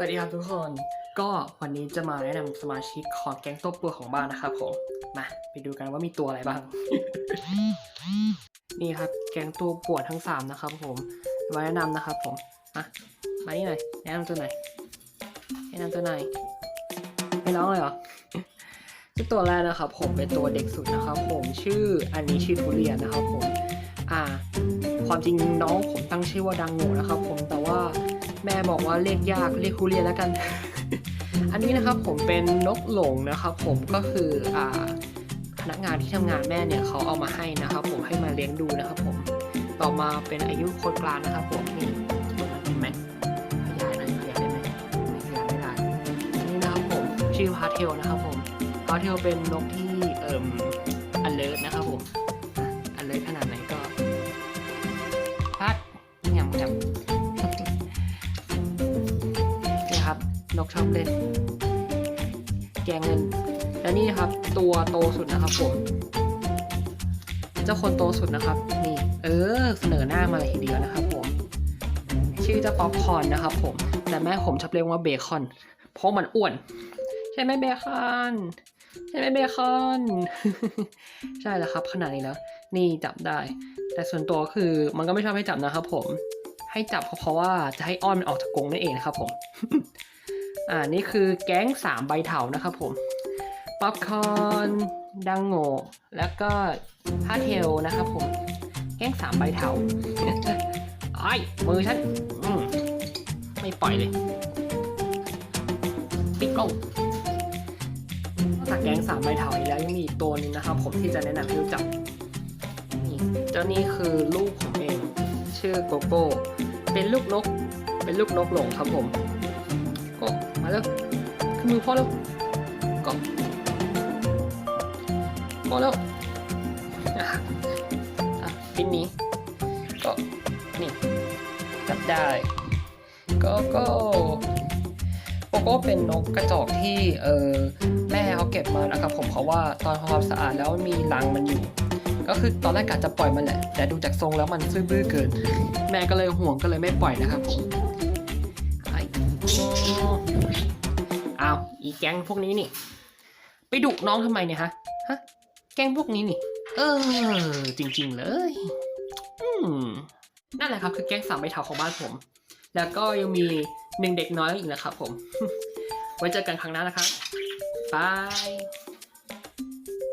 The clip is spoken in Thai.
สวัสดีครับทุกคน ก็วันนี้จะมาแนะนำสมาชิกของแก๊งตัวปัวของบ้านนะครับผม มาไปดูกันว่ามีตัวอะไรบ้าง นี่ครับแก๊งตัวปวนทั้งสามนะครับผม มาแนะนำนะครับผมมามานี่หน่อยแนะนำตัวไหนแนะนำตัวไหนไม่ร้องเลยเหรอที่ตัวแรกนะครับผมเป็นตัวเด็กสุดนะครับผมชื่ออันนี้ชื่อทุเรียนนะครับผม อ่า ความจริงน้องผมตั้งชื่อว่าดังโง่นะครับผมแต่ว่า แม่บอกว่าเรียกยากเรียกทุเรียนแล้วกัน อันนี้นะครับผมเป็นนกหลงนะครับ ผมก็คืออ่าพนักงานที่ทำงานแม่เนี่ยเขาเอามาให้นะครับ ผมให้มาเลี้ยงดูนะครับผมต่อมาเป็นอายุคนกลางนะครับผมนี่เห็นไหมขยายหน่อยขยายได้ไหมขยายไม่ได้นี่นะครับผมชื่อพาเทลนะครับผมพาเทลเป็นนกที่เอ่ม alert นะครับผม นกชอบเล่น แกงเงิน และนี่นะครับ ตัวโตสุดนะครับผม เจ้าคนโตสุดนะครับ นี่ เออ เสนอหน้ามาเลยทีเดียวนะครับผม ชื่อเจ้าป๊อปคอนนะครับผม แต่แม่ผมชอบเรียกว่าเบคอน เพราะมันอ้วน ใช่ไหมเบคอนใช่ไหมเบคอน ใช่แล้วครับ ขนาดนี้แล้ว นี่จับได้ แต่ส่วนตัวคือมันก็ไม่ชอบให้จับนะครับผม ให้จับเพราะว่าจะให้อ้อนมันออกจากกรงนั่นเองนะครับผม อ่านี่คือแก๊งสามใบเถานะครับผม ป๊อปคอร์นดังโง่แล้วก็ผ้าเทลนะครับผม แก๊งสามใบเถาไอ้มือฉันมไม่ปล่อยเลย ปิ๊กโก้นอกจากแก๊งสามใบเถานี้แล้วยังมีตัวนึงนะครับผมที่จะแนะนำให้รู้จักนี่เจ้านี่คือลูกผมเอง ชื่อโกโก้ เป็นลูกนก เป็นลูกนกหลงครับผม มาแล้วมือพ่อแล้วก็พ่อแล้วอะอะปิ้นนี้ ก็นี่จับได้ก็ก็โกโก้เป็นนกกระจอกที่เออแม่เขาเก็บมานะครับผมเพราะว่าตอนทำความสะอาดแล้วมีรังมันอยู่ ก็คือตอนแรกกะจะปล่อยมันแหละ แต่ดูจากทรงแล้วมันซื่อบื้อเกิน แม่ก็เลยห่วงก็เลยไม่ปล่อยนะครับผม อ้าวอีแก๊งพวกนี้นี่ ไปดุน้องทำไมเนี่ยฮะฮะ แก๊งพวกนี้นี่ เออ จริง ๆ เลย อืมนั่นแหละครับคือแก๊งสามใบเถาของบ้านผม แล้วก็ยังมีหนึ่งเด็กน้อยอีกนะครับผม ไว้เจอกันครั้งหน้านะครับบาย